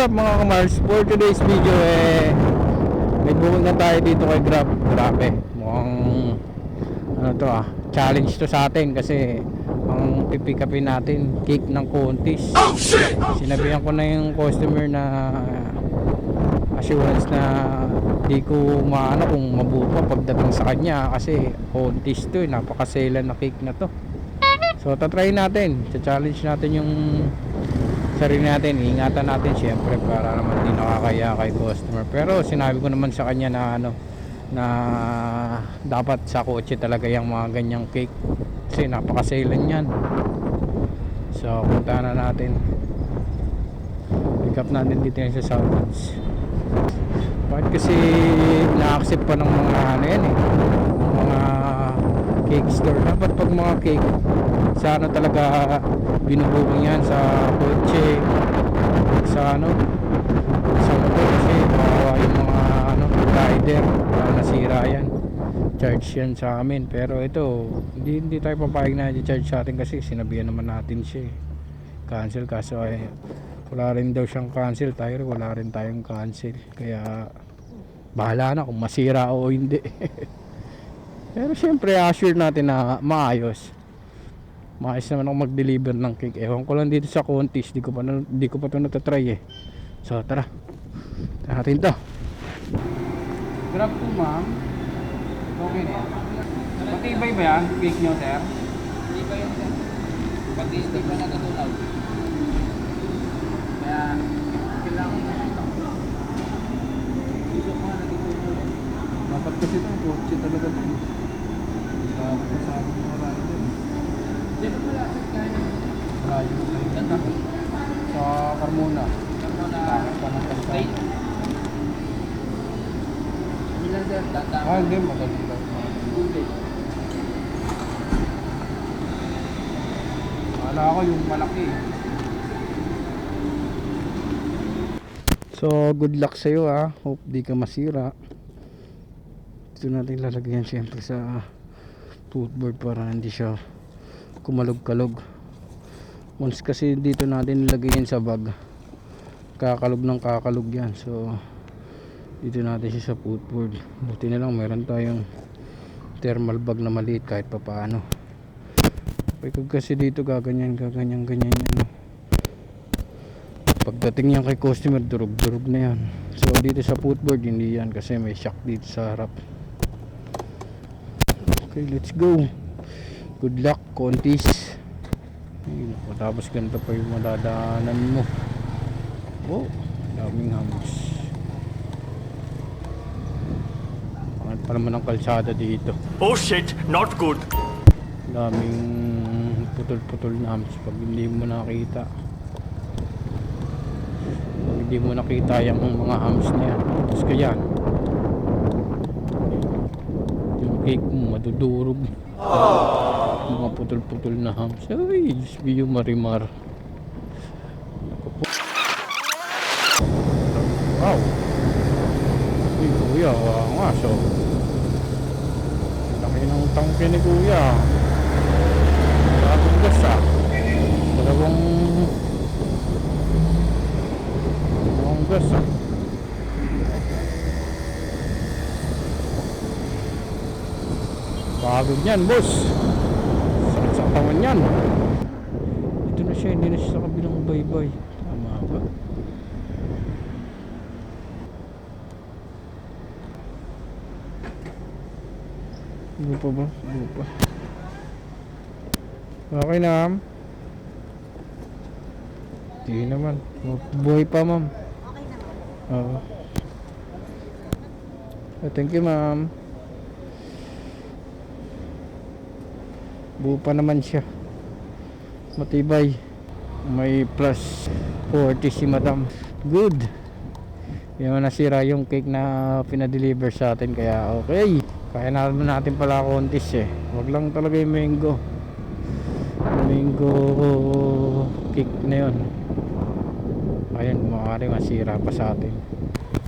up mga kamars? For today's video eh May na tayo dito kay Grab. Grabe. Mukhang Ano to ah Challenge to sa atin kasi Ang pipick upin natin Cake ng kontis. Sinabihan ko na yung customer na Assurance na Di ko maano kung mabuka Pagdating sa kanya Kasi kontis to eh. Napakaselan na cake na to. So tatry natin. Challenge natin yung sarili natin, ingatan natin syempre para naman di nakakaya kay customer. Pero sinabi ko naman sa kanya na ano na dapat sa kotse talaga yung mga ganyang cake kasi napakaselan yan. So punta na natin. Pick up natin dito yan sa Southlands. Bakit kasi na-accept pa ng mga ano yan eh cake store. Dapat pag mga cake sa ano talaga binubuking yan sa kotse sa ano sa motor. Kasi yung mga ano rider. Na nasira yan. Charge yan sa amin. Pero ito hindi, hindi tayo papayag na i-charge sa atin kasi sinabihan naman natin siya eh. cancel. Kaso ay wala rin daw siyang cancel tayo wala rin tayong cancel. Kaya bahala na kung masira o hindi pero syempre assure natin na maayos. Maayos naman ako mag-deliver ng cake. Ewan ko lang dito sa Contis di ko pa na- di ko pa ito natatry eh. So tara. Tara natin to. Grab po ma'am. Okay na yan. Matibay ba yan cake nyo sir? Hindi pa yun sir. Pag hindi pa natutunaw. Kaya, kailangan mo ito. Dapat kasi ito kotse talaga ito ah. So, good luck sa iyo ha. Hope di ka masira. Ito natin lalagyan siyempre sa footboard para hindi siya kumalog-kalog. Once kasi dito natin nilagay yan sa bag, kakalog ng kakalog yan. So, dito natin siya sa footboard. Buti na lang meron tayong thermal bag na maliit kahit papaano. Pagkag kasi dito gaganyan, gaganyan, ganyan yan. Pagdating yan kay customer, durog-durog na yan. So dito sa footboard, hindi yan kasi may shock dito sa harap. Okay, let's go. Good luck, kontis. Ay, naku, tapos ganito pa yung madadaanan mo. Oh, daming hams. Pangat pa naman ang kalsada dito. Oh shit, not good. daming putol-putol na hams pag hindi mo nakita pag hindi mo nakita yung mga hams na yan tapos kaya yung cake mo madudurog. Mga putol-putol na hams. Ay Diyos biyo marimar. Wow. Uy kuya wow nga so. Laki ng tangke ni kuya. Bagong gas ah. Dalawang... Dalawang gas ah. Bagong yan, boss. Sakit sa katawan yan. Dito na siya, hindi na siya sa kabilang baybay. Tama ba? Ano pa ba? Ano pa? Okay na, ma'am. Hindi naman. Buhay pa, ma'am. Okay naman. Oo. Oh, thank you, ma'am. Buo pa naman siya. Matibay. May plus 40 si madam. Good. Yung nasira yung cake na pinadeliver sa atin kaya okay. Kaya naman natin pala contest eh. Wag lang talaga yung mango. Mango cake na yun. Ayan, maaari masira pa sa atin.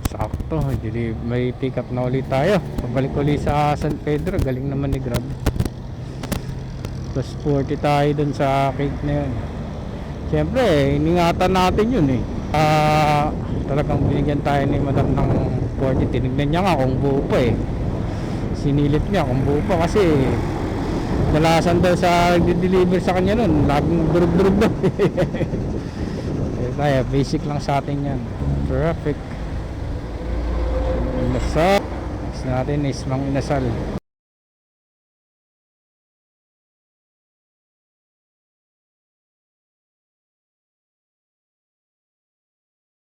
Sakto, may pick up na ulit tayo. Pabalik ulit sa San Pedro, galing naman ni Grab. Plus 40 tayo dun sa cake na yun. Siyempre, iningatan natin yun eh. Ah, talagang binigyan tayo ni madam ng 40 tinignan niya nga kung buo pa eh. Sinilit niya kung buo pa kasi dalasan daw sa nagde-deliver sa kanya nun. Laging durug-durug daw eh, tayo basic lang sa atin yan. Perfect inasal. Next natin is mang inasal